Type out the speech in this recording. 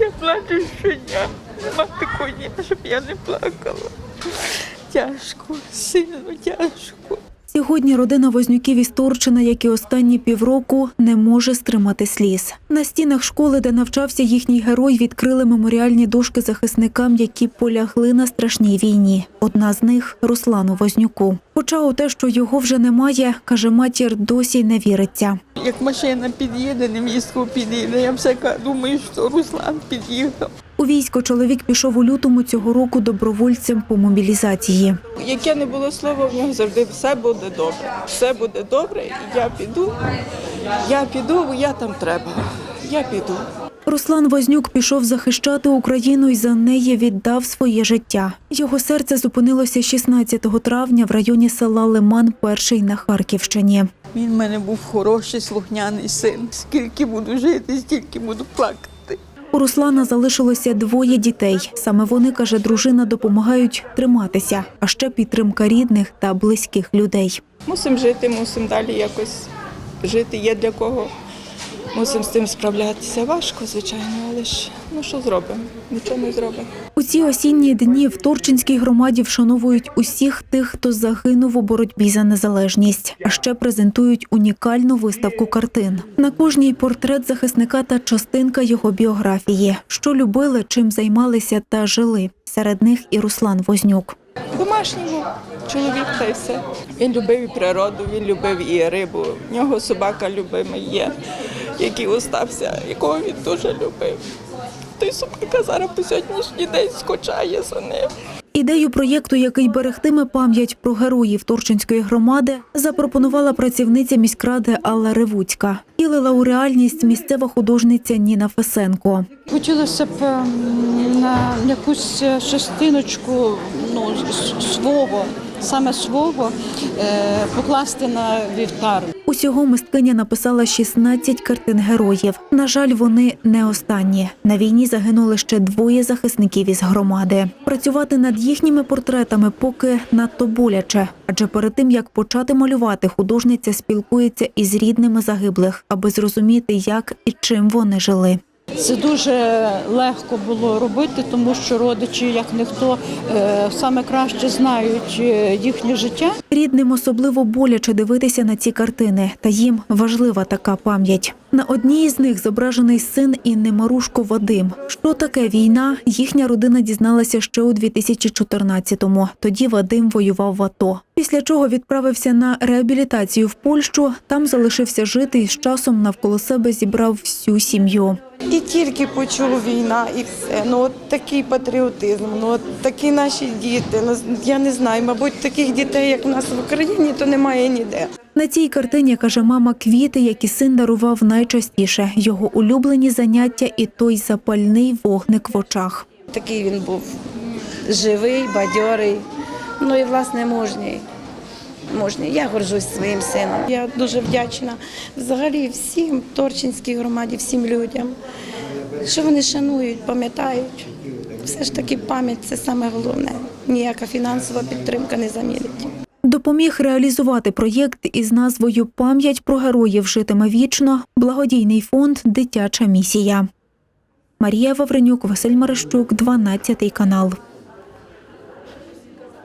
Я плачу щодня. Нема такої, дня, щоб я не плакала. Тяжко, сильно тяжко. Сьогодні родина Вознюків із Турчина, як і останні півроку, не може стримати сліз. На стінах школи, де навчався їхній герой, відкрили меморіальні дошки захисникам, які полягли на страшній війні. Одна з них Руслану Вознюку. Хоча у те, що його вже немає, каже матір, досі не віриться. Як машина під'їде, невістку під'їде, я все думаю, що Руслан під'їхав. У військо чоловік пішов у лютому цього року добровольцем по мобілізації. Яке не було слова, в нього завжди все буде добре. Все буде добре, я піду. Я піду, я там треба. Я піду. Руслан Вознюк пішов захищати Україну і за неї віддав своє життя. Його серце зупинилося 16 травня в районі села Лиман, перший на Харківщині. Він в мене був хороший, слухняний син. Скільки буду жити, стільки буду плакати. У Руслана залишилося двоє дітей. Саме вони, каже дружина, допомагають триматися, а ще підтримка рідних та близьких людей. Мусимо жити, мусимо далі якось жити. Є для кого. Мусимо з цим справлятися. Важко, звичайно, але ж ну що зробимо? Нічого не зробимо. У ці осінні дні в Торчинській громаді вшановують усіх тих, хто загинув у боротьбі за незалежність. А ще презентують унікальну виставку картин. На кожній портрет захисника та частинка його біографії, що любили, чим займалися та жили. Серед них і Руслан Вознюк. Домашній був чоловік та й все. Він любив і природу, він любив і рибу. В нього собака любимий є, який остався, якого він дуже любив. Той собака зараз по сьогоднішній день скучає за ним. Ідею проєкту, який берегтиме пам'ять про героїв Торчинської громади, запропонувала працівниця міськради Алла Ревуцька. У реальність місцева художниця Ніна Фесенко. Хотілося б ем, на якусь частиночку ну, свого, саме свого, е, покласти на вівтар. Усього мисткиня написала 16 картин героїв. На жаль, вони не останні. На війні загинули ще двоє захисників із громади. Працювати над їхніми портретами поки надто боляче, адже перед тим як почати малювати, художниця спілкується із рідними загиблих, аби зрозуміти, як і чим вони жили. Це дуже легко було робити, тому що родичі, як ніхто, е, саме краще знають е, їхнє життя. Рідним особливо боляче дивитися на ці картини, та їм важлива така пам'ять. На одній із них зображений син Інни Марушко Вадим. Що таке війна? Їхня родина дізналася ще у 2014-му. Тоді Вадим воював в АТО. Після чого відправився на реабілітацію в Польщу. Там залишився жити і з часом навколо себе зібрав всю сім'ю. І тільки почув війна, і все. Ну от такий патріотизм, ну от такі наші діти. Ну я не знаю, мабуть, таких дітей, як в нас в Україні, то немає ніде. На цій картині каже мама квіти, які син дарував найчастіше. Його улюблені заняття і той запальний вогник в очах. Такий він був живий, бадьорий, ну і власне мужній. Мужній. Я горжусь своїм сином. Я дуже вдячна взагалі всім Торчинській громаді, всім людям, що вони шанують, пам'ятають. Все ж таки пам'ять це саме головне. Ніяка фінансова підтримка не замінить. Допоміг реалізувати проєкт із назвою Пам'ять про героїв житиме вічно. Благодійний фонд Дитяча місія. Марія Вавренюк, Василь Марищук, 12 канал.